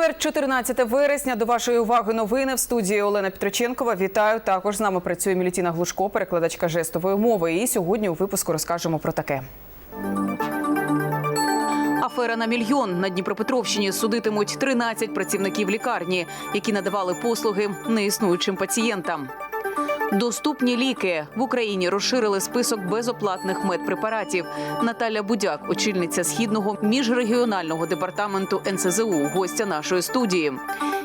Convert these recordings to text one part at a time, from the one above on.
Четвер, 14 вересня. До вашої уваги новини в студії Олена Петроченкова. Вітаю. Також з нами працює Мілітіна Глушко, перекладачка жестової мови. І сьогодні у випуску розкажемо про таке. Афера на мільйон на Дніпропетровщині судитимуть 13 працівників лікарні, які надавали послуги неіснуючим пацієнтам. Доступні ліки в Україні розширили список безоплатних медпрепаратів. Наталя Будяк, очільниця східного міжрегіонального департаменту НСЗУ, гостя нашої студії.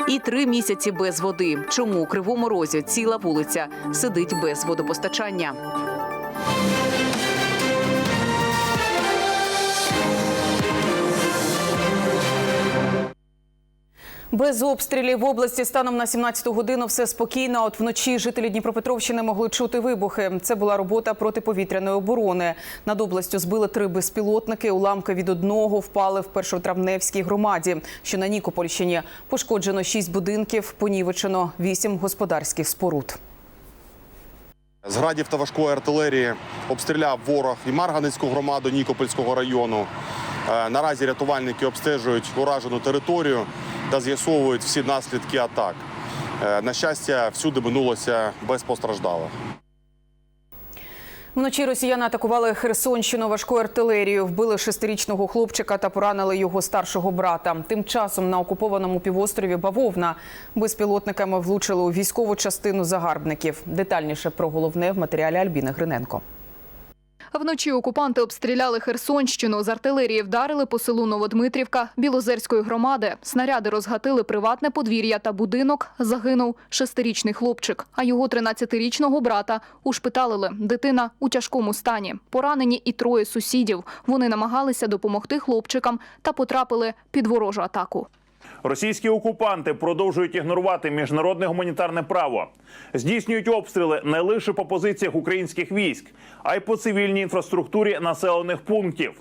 І три місяці без води. Чому у кривому розі ціла вулиця сидить без водопостачання? Без обстрілів в області станом на 17-ту годину все спокійно. От вночі жителі Дніпропетровщини могли чути вибухи. Це була робота протиповітряної оборони. Над областю збили три безпілотники. Уламки від одного впали в першотравневській громаді. Що на Нікопольщині пошкоджено шість будинків, понівечено вісім господарських споруд. З градів та важкої артилерії обстріляв ворог і Марганецьку громаду Нікопольського району. Е, Наразі рятувальники обстежують уражену територію та з'ясовують всі наслідки атак. Е, На щастя, всюди минулося без постраждалих. Вночі росіяни атакували Херсонщину важкою артилерією, вбили шестирічного хлопчика та поранили його старшого брата. Тим часом на окупованому півострові Бавовна безпілотниками влучили у військову частину загарбників. Детальніше про головне в матеріалі Альбіни Гриненко. Вночі окупанти обстріляли Херсонщину. З артилерії вдарили по селу Новодмитрівка Білозерської громади. Снаряди розгатили приватне подвір'я та будинок. Загинув шестирічний хлопчик. А його 13-річного брата ушпиталили. Дитина у тяжкому стані. Поранені і троє сусідів. Вони намагалися допомогти хлопчикам та потрапили під ворожу атаку. Російські окупанти продовжують ігнорувати міжнародне гуманітарне право, здійснюють обстріли не лише по позиціях українських військ, а й по цивільній інфраструктурі населених пунктів,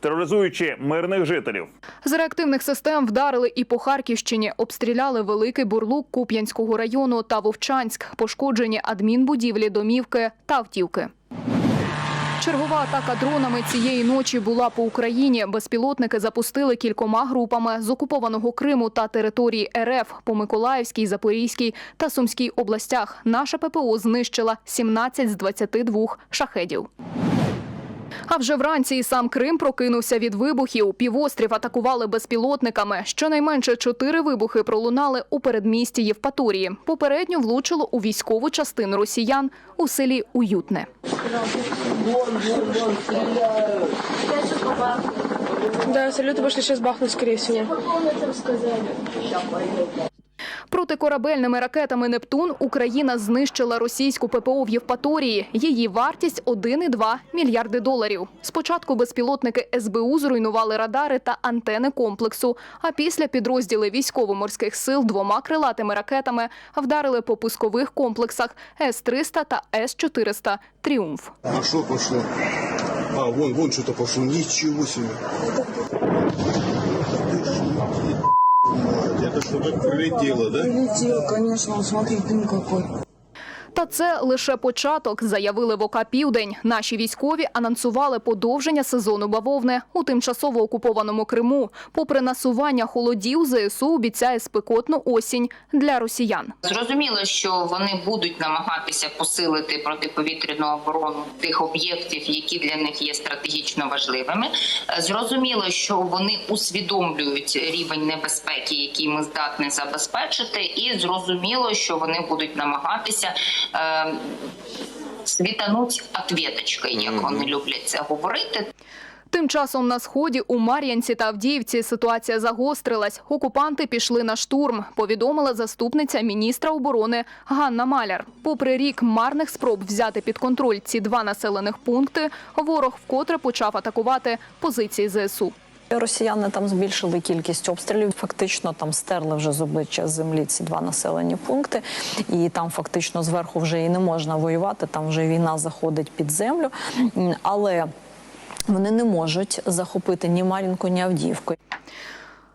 тероризуючи мирних жителів. З реактивних систем вдарили і по Харківщині. Обстріляли Великий Бурлук Куп'янського району та Вовчанськ. Пошкоджені адмінбудівлі, домівки та автівки. Чергова атака дронами цієї ночі була по Україні. Безпілотники запустили кількома групами з окупованого Криму та території РФ по Миколаївській, Запорізькій та Сумській областях. Наша ППО знищила 17 з 22 шахедів. А вже вранці і сам Крим прокинувся від вибухів. Півострів атакували безпілотниками. Щонайменше чотири вибухи пролунали у передмісті Євпаторії. Попередньо влучило у військову частину росіян у селі Уютне. Да, салюты пошли сейчас бахнуть, скорее всего. Протикорабельними ракетами Нептун Україна знищила російську ППО в Євпаторії. Її вартість 1,2 мільярди доларів. Спочатку безпілотники СБУ зруйнували радари та антени комплексу. А після підрозділи військово-морських сил двома крилатими ракетами вдарили по пускових комплексах С-300 та С-400 Тріумф. Пошло, пошло. А, вон, вон что-то пошло. Ничего себе. Это что-то прилетело, да? Прилетело, конечно, смотри, дым какой. Та це лише початок, заявили в ОК «Південь». Наші військові анонсували подовження сезону бавовни у тимчасово окупованому Криму. Попри насування холодів, ЗСУ обіцяє спекотну осінь для росіян. Зрозуміло, що вони будуть намагатися посилити протиповітряну оборону тих об'єктів, які для них є стратегічно важливими. Е, Зрозуміло, що вони усвідомлюють рівень небезпеки, який ми здатні забезпечити, і зрозуміло, що вони будуть намагатися. Е, Світануть ответочкою, як вони люблять це говорити. Тим часом на сході у Мар'янці та Авдіївці ситуація загострилась. Окупанти пішли на штурм. Повідомила заступниця міністра оборони Ганна Маляр. Попри рік марних спроб взяти під контроль ці два населених пункти, ворог вкотре почав атакувати позиції ЗСУ. Росіяни там збільшили кількість обстрілів. Фактично там стерли вже з обличчя землі ці два населені пункти, і там фактично зверху вже і не можна воювати. Там вже війна заходить під землю, але вони не можуть захопити ні Мар'їнку, ні Авдіївку.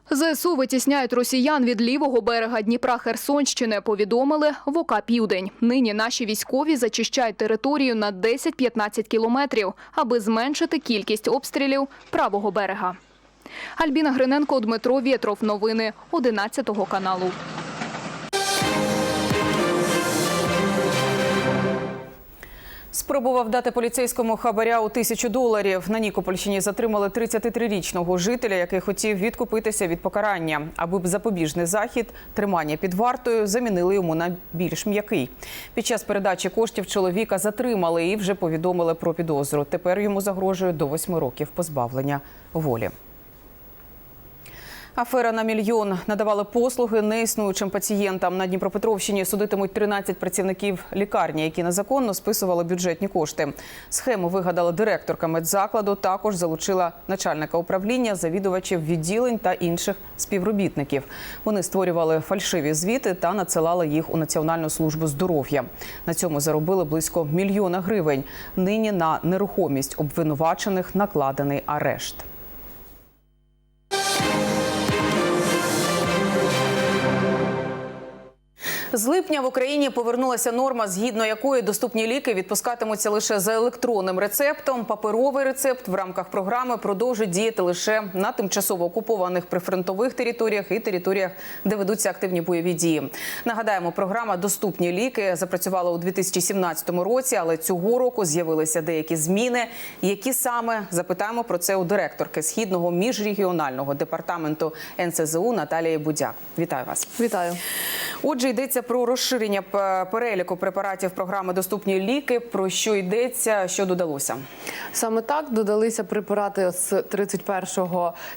ЗСУ витісняють росіян від лівого берега Дніпра Херсонщини. Повідомили в ОК «Південь». Нині наші військові зачищають територію на 10-15 кілометрів, аби зменшити кількість обстрілів правого берега. Альбіна Гриненко, Дмитро Вєтров. Новини 11 каналу. Спробував дати поліцейському хабаря у тисячу доларів. На Нікопольщині затримали 33-річного жителя, який хотів відкупитися від покарання. Аби б запобіжний захід тримання під вартою замінили йому на більш м'який. Під час передачі коштів чоловіка затримали і вже повідомили про підозру. Тепер йому загрожує до восьми років позбавлення волі. Афера на мільйон надавали послуги неіснуючим пацієнтам. На Дніпропетровщині судитимуть 13 працівників лікарні, які незаконно списували бюджетні кошти. Схему вигадала директорка медзакладу. Також залучила начальника управління, завідувачів відділень та інших співробітників. Вони створювали фальшиві звіти та надсилали їх у Національну службу здоров'я. На цьому заробили близько мільйона гривень. Нині на нерухомість обвинувачених накладений арешт. З липня в Україні повернулася норма, згідно якої доступні ліки відпускатимуться лише за електронним рецептом. Паперовий рецепт в рамках програми продовжить діяти лише на тимчасово окупованих прифронтових територіях і територіях, де ведуться активні бойові дії. Нагадаємо, програма Доступні ліки запрацювала у 2017 році, але цього року з'явилися деякі зміни. Які саме запитаємо про це у директорки східного міжрегіонального департаменту НСЗУ Наталії Будяк. Вітаю вас. Вітаю. Отже, йдеться про розширення переліку препаратів програми Доступні ліки. Про що йдеться, що додалося? Саме так додалися препарати з 31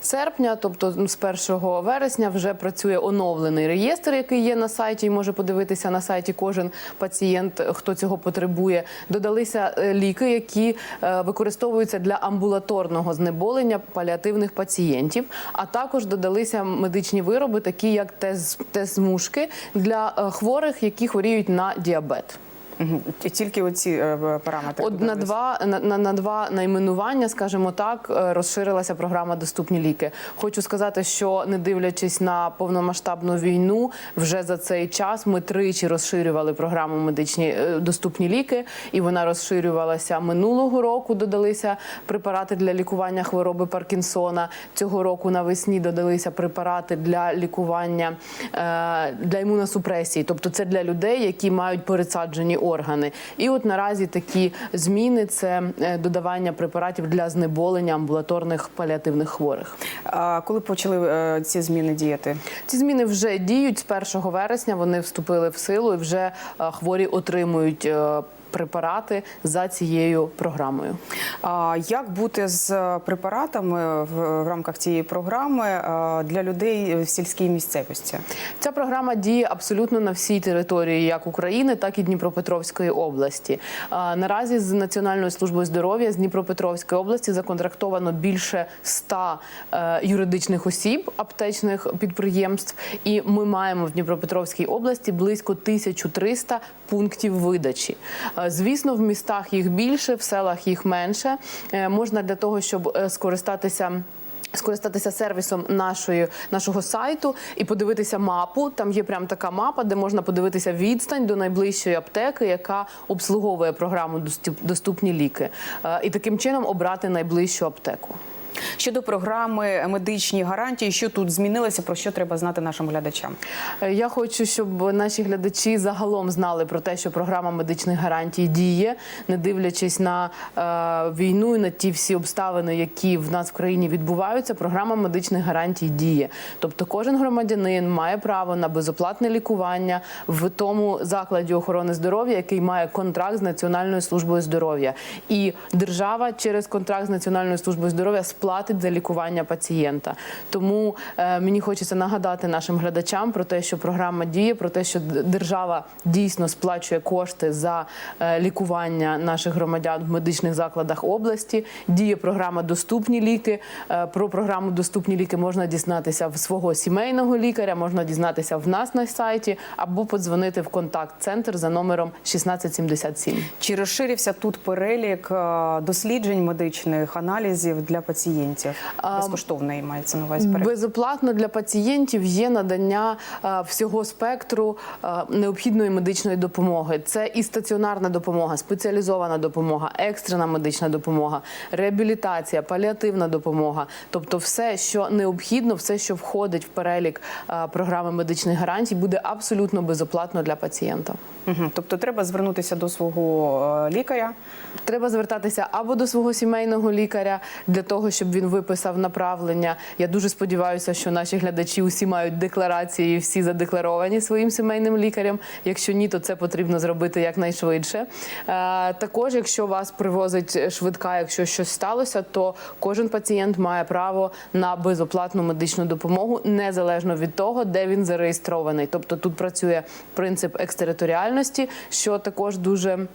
серпня, тобто з 1 вересня вже працює оновлений реєстр, який є на сайті, і може подивитися на сайті кожен пацієнт, хто цього потребує. Додалися е, ліки, які е, використовуються для амбулаторного знеболення паліативних пацієнтів. А також додалися медичні вироби, такі як тез, тез-мушки для е, хворих, які хворіють на діабет. Мгм. Тільки оці е, параметри. От на два на, на, на два найменування, скажімо так, е, розширилася програма Доступні ліки. Хочу сказати, що не дивлячись на повномасштабну війну, вже за цей час ми тричі розширювали програму медичні е, доступні ліки, і вона розширювалася минулого року. Додалися препарати для лікування хвороби Паркінсона. Цього року навесні додалися препарати для лікування е, для імуносупресії, тобто це для людей, які мають пересаджені органи. І от наразі такі зміни це е, додавання препаратів для знеболення амбулаторних паліативних хворих. А коли почали е, ці зміни діяти? Ці зміни вже діють з 1 вересня. Вони вступили в силу і вже е, хворі отримують. Препарати за цією програмою. А як бути з препаратами в, рамках цієї програми для людей в сільській місцевості? Ця програма діє абсолютно на всій території, як України, так і Дніпропетровської області. Наразі з Національною службою здоров'я з Дніпропетровської області законтрактовано більше 100 е, юридичних осіб, аптечних підприємств, і ми маємо в Дніпропетровській області близько 1300 пунктів видачі. Е, Звісно, в містах їх більше, в селах їх менше. Е, Можна для того, щоб е, скористатися. Скористатися сервісом нашої нашого сайту і подивитися мапу. Там є прям така мапа, де можна подивитися відстань до найближчої аптеки, яка обслуговує програму «Доступ- доступні ліки, і таким чином обрати найближчу аптеку. Щодо програми медичні гарантії, що тут змінилося, про що треба знати нашим глядачам? Е, Я хочу, щоб наші глядачі загалом знали про те, що програма медичних гарантій діє, не дивлячись на е, війну і на ті всі обставини, які в нас в країні відбуваються. Програма медичних гарантій діє. Тобто, кожен громадянин має право на безоплатне лікування в тому закладі охорони здоров'я, який має контракт з Національною службою здоров'я, і держава через контракт з Національною службою здоров'я сплатить за лікування пацієнта. Тому е, мені хочеться нагадати нашим глядачам про те, що програма діє, про те, що держава дійсно сплачує кошти за е, лікування наших громадян в медичних закладах області. Діє програма Доступні ліки. Е, про програму Доступні ліки можна дізнатися в свого сімейного лікаря, можна дізнатися в нас на сайті або подзвонити в контакт-центр за номером 1677. Чи розширився тут перелік досліджень медичних аналізів для пацієнтів? Пацієнтів? А, Безкоштовний мається на увазі перегляд. Безоплатно для пацієнтів є надання е, всього спектру е, необхідної медичної допомоги. Це і стаціонарна допомога, спеціалізована допомога, екстрена медична допомога, реабілітація, паліативна допомога. Тобто, все, що необхідно, все, що входить в перелік е, програми медичних гарантій, буде абсолютно безоплатно для пацієнта. Тобто треба звернутися до свого е, лікаря. Треба звертатися або до свого сімейного лікаря для того, щоб він виписав направлення. Я дуже сподіваюся, що наші глядачі усі мають декларації, всі задекларовані своїм сімейним лікарем. Якщо ні, то це потрібно зробити якнайшвидше. Е, також, якщо вас привозить швидка, якщо щось сталося, то кожен пацієнт має право на безоплатну медичну допомогу незалежно від того, де він зареєстрований. Тобто тут працює принцип екстериторіальності, що також дуже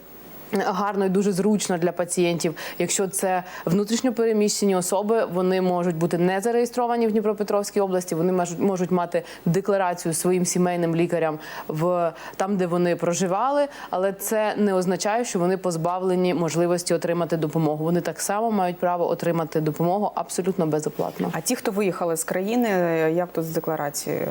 Гарно і дуже зручно для пацієнтів. Якщо це внутрішньо переміщені особи, вони можуть бути не зареєстровані в Дніпропетровській області. Вони можуть, можуть мати декларацію своїм сімейним лікарям в там, де вони проживали, але це не означає, що вони позбавлені можливості отримати допомогу. Вони так само мають право отримати допомогу абсолютно безоплатно. А ті, хто виїхали з країни, як тут з декларацією?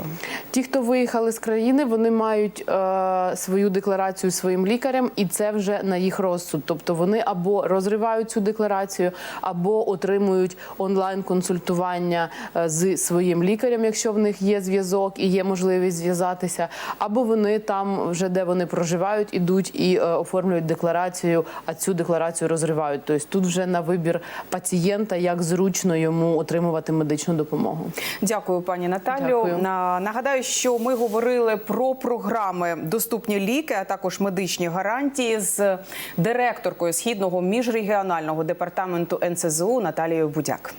Ті, хто виїхали з країни, вони мають е, свою декларацію своїм лікарям, і це вже на їх розсуд. Тобто вони або розривають цю декларацію, або отримують онлайн-консультування е, з своїм лікарем, якщо в них є зв'язок і є можливість зв'язатися, або вони там, вже де вони проживають, ідуть і е, оформлюють декларацію, а цю декларацію розривають. Тобто тут вже на вибір пацієнта, як зручно йому отримувати медичну допомогу. Дякую, пані Наталю. Дякую. На- Нагадаю, що ми говорили про програми Доступні ліки, а також медичні гарантії з директоркою східного міжрегіонального департаменту НСЗУ Наталією Будяк.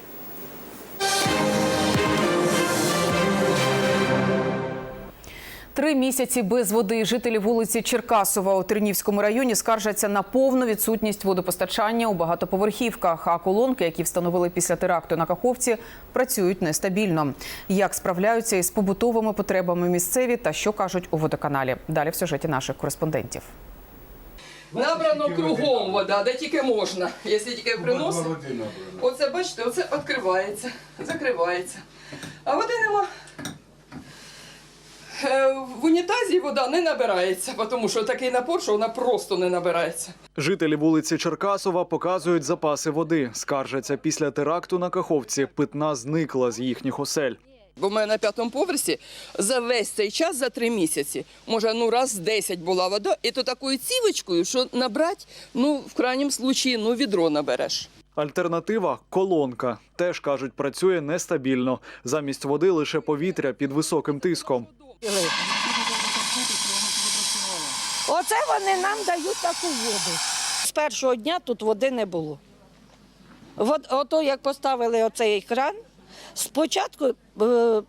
Три місяці без води жителі вулиці Черкасова у Тернівському районі скаржаться на повну відсутність водопостачання у багатоповерхівках. А колонки, які встановили після теракту на Каховці, працюють нестабільно. Як справляються із побутовими потребами місцеві та що кажуть у водоканалі? Далі в сюжеті наших кореспондентів. Набрано кругом вода, де тільки можна. Якщо тільки приносить. Оце, бачите, оце відкривається, закривається. А води нема. Е, В унітазі вода не набирається, тому що такий напор, що вона просто не набирається. Жителі вулиці Черкасова показують запаси води. Скаржаться після теракту на Каховці. Питна зникла з їхніх осель. Бо в мене на п'ятому поверсі за весь цей час, за три місяці, може, ну раз 10 була вода, і то такою цівочкою, що набрати, ну, в крайньому случаї, ну, відро набереш. Альтернатива колонка. Теж кажуть, працює нестабільно. Замість води лише повітря під високим тиском. Оце вони нам дають таку воду. З першого дня тут води не було. От, ото як поставили оцей кран, спочатку, е,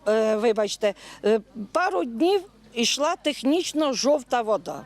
е, вибачте, е, пару днів йшла технічно жовта вода,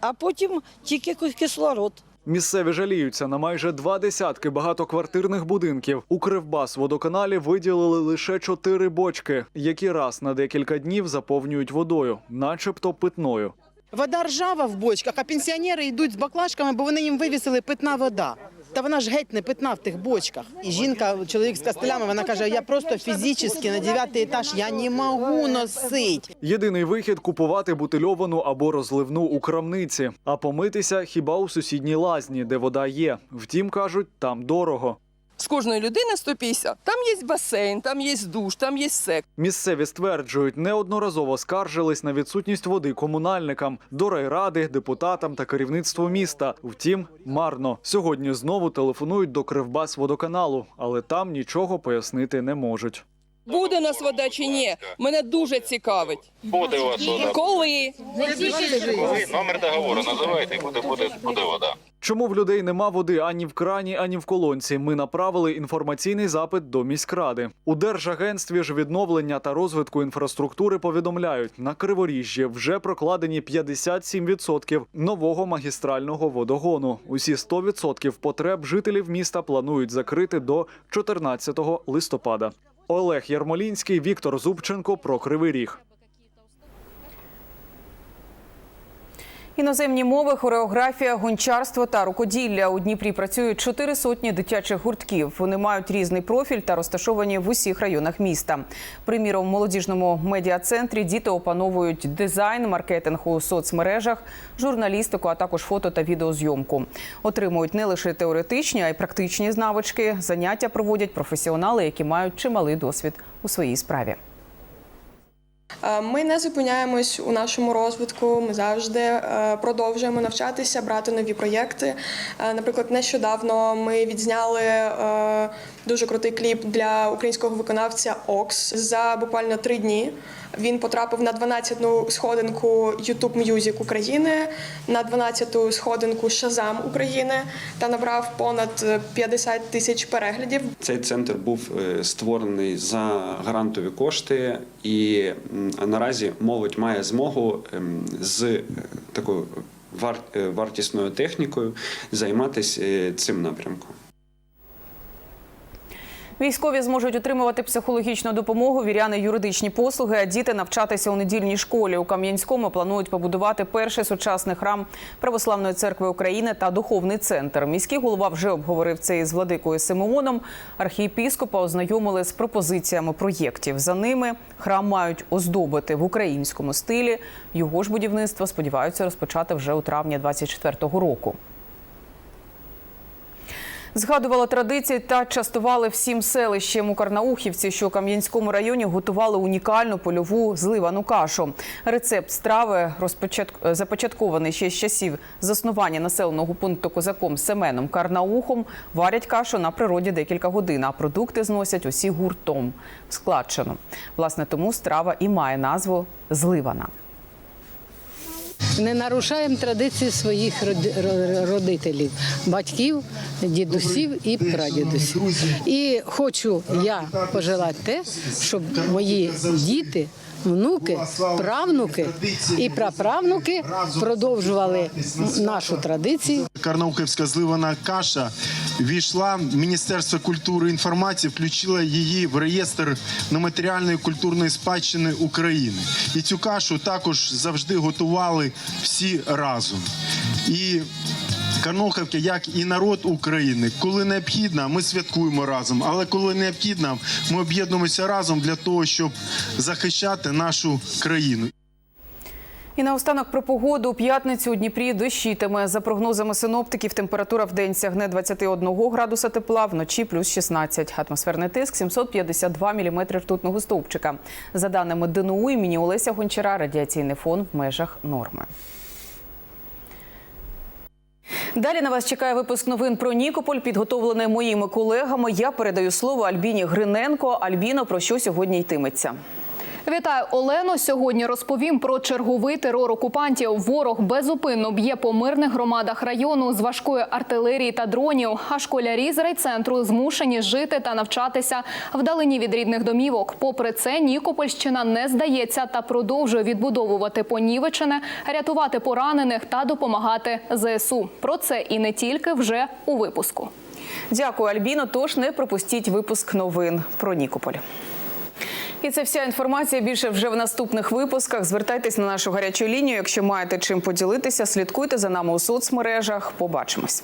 а потім тільки кислород. Місцеві жаліються на майже два десятки багатоквартирних будинків. У Кривбас водоканалі виділили лише чотири бочки, які раз на декілька днів заповнюють водою, начебто питною. Вода ржава в бочках, а пенсіонери йдуть з баклажками, бо вони їм вивісили питна вода. Та вона ж геть не питна в тих бочках. І жінка, чоловік з кастелями, вона каже: я просто фізично на дев'ятий етаж я не можу носити. Єдиний вихід купувати бутильовану або розливну у крамниці, а помитися хіба у сусідній лазні, де вода є. Втім, кажуть, там дорого. З кожної людини 150. Там є басейн, там є душ, там є сек. Місцеві стверджують, неодноразово скаржились на відсутність води комунальникам, до райради, депутатам та керівництву міста. Втім, марно. Сьогодні знову телефонують до Кривбас водоканалу, але там нічого пояснити не можуть. Буде нас вода чи ні? Мене дуже цікавить. Буде у вас вода. Коли? Коли? Номер договору називайте, буде, буде, буде вода. Чому в людей нема води ані в крані, ані в колонці? Ми направили інформаційний запит до міськради. У Держагентстві ж відновлення та розвитку інфраструктури повідомляють, на Криворіжжі вже прокладені 57% нового магістрального водогону. Усі 100% потреб жителів міста планують закрити до 14 листопада. Олег Ярмолінський, Віктор Зубченко про Кривий Ріг. Іноземні мови, хореографія, гончарство та рукоділля. У Дніпрі працюють чотири сотні дитячих гуртків. Вони мають різний профіль та розташовані в усіх районах міста. Приміром, в молодіжному медіа-центрі діти опановують дизайн, маркетинг у соцмережах, журналістику, а також фото та відеозйомку. Отримують не лише теоретичні, а й практичні навички. Заняття проводять професіонали, які мають чималий досвід у своїй справі. Е, Ми не зупиняємось у нашому розвитку. Ми завжди е, продовжуємо навчатися, брати нові проєкти. Е, Наприклад, нещодавно ми відзняли дуже крутий кліп для українського виконавця Окс за буквально три дні. Він потрапив на 12-ту сходинку YouTube Music України, на 12-ту сходинку Shazam України та набрав понад 50 тисяч переглядів. Цей центр був е, створений за грантові кошти, і наразі молодь має змогу ем, з е, такою е, вартісною технікою займатися цим напрямком. Військові зможуть отримувати психологічну допомогу, віряни юридичні послуги, а діти навчатися у недільній школі. У Кам'янському планують побудувати перший сучасний храм Православної церкви України та духовний центр. Міський голова вже обговорив це із владикою Симеоном. Архієпіскопа ознайомили з пропозиціями проєктів. За ними храм мають оздобити в українському стилі. Його ж будівництво сподіваються розпочати вже у травні 2024 року. Згадували традиції та частували всім селищем у Карнаухівці, що у Кам'янському районі готували унікальну польову зливану кашу. Рецепт страви розпочат... започаткований ще з часів заснування населеного пункту козаком Семеном Карнаухом. Варять кашу на природі декілька годин, а продукти зносять усі гуртом в складчину. Власне, тому страва і має назву зливана. Не нарушаємо традиції своїх роди- родителів, батьків, дідусів і прадідусів. І хочу я пожелати те, щоб мої діти, внуки, правнуки і праправнуки продовжували нашу традицію. Карнаухівська зливана каша війшла в Міністерство культури і інформації, включила її в реєстр нематеріальної культурної спадщини України. І цю кашу також завжди готували всі разом. І Карнаухівки, як і народ України, коли необхідно, ми святкуємо разом. Але коли необхідно, ми об'єднуємося разом для того, щоб захищати нашу країну. І наостанок про погоду у п'ятницю у Дніпрі дощитиме. За прогнозами синоптиків, температура в день сягне 21 градуса тепла, вночі плюс 16. Атмосферний тиск 752 міліметри ртутного стовпчика. За даними ДНУ імені Олеся Гончара, радіаційний фон в межах норми. Далі на вас чекає випуск новин про Нікополь, підготовлений моїми колегами. Я передаю слово Альбіні Гриненко. Альбіно, про що сьогодні йтиметься? Вітаю Олено. Сьогодні розповім про черговий терор окупантів. Ворог безупинно б'є по мирних громадах району з важкої артилерії та дронів. А школярі з райцентру змушені жити та навчатися вдалині від рідних домівок. Попри це, Нікопольщина не здається та продовжує відбудовувати понівечене, рятувати поранених та допомагати ЗСУ. Про це і не тільки вже у випуску. Дякую, Альбіно. Тож не пропустіть випуск новин про Нікополь. І це вся інформація. Більше вже в наступних випусках. Звертайтесь на нашу гарячу лінію. Якщо маєте чим поділитися, слідкуйте за нами у соцмережах. Побачимось.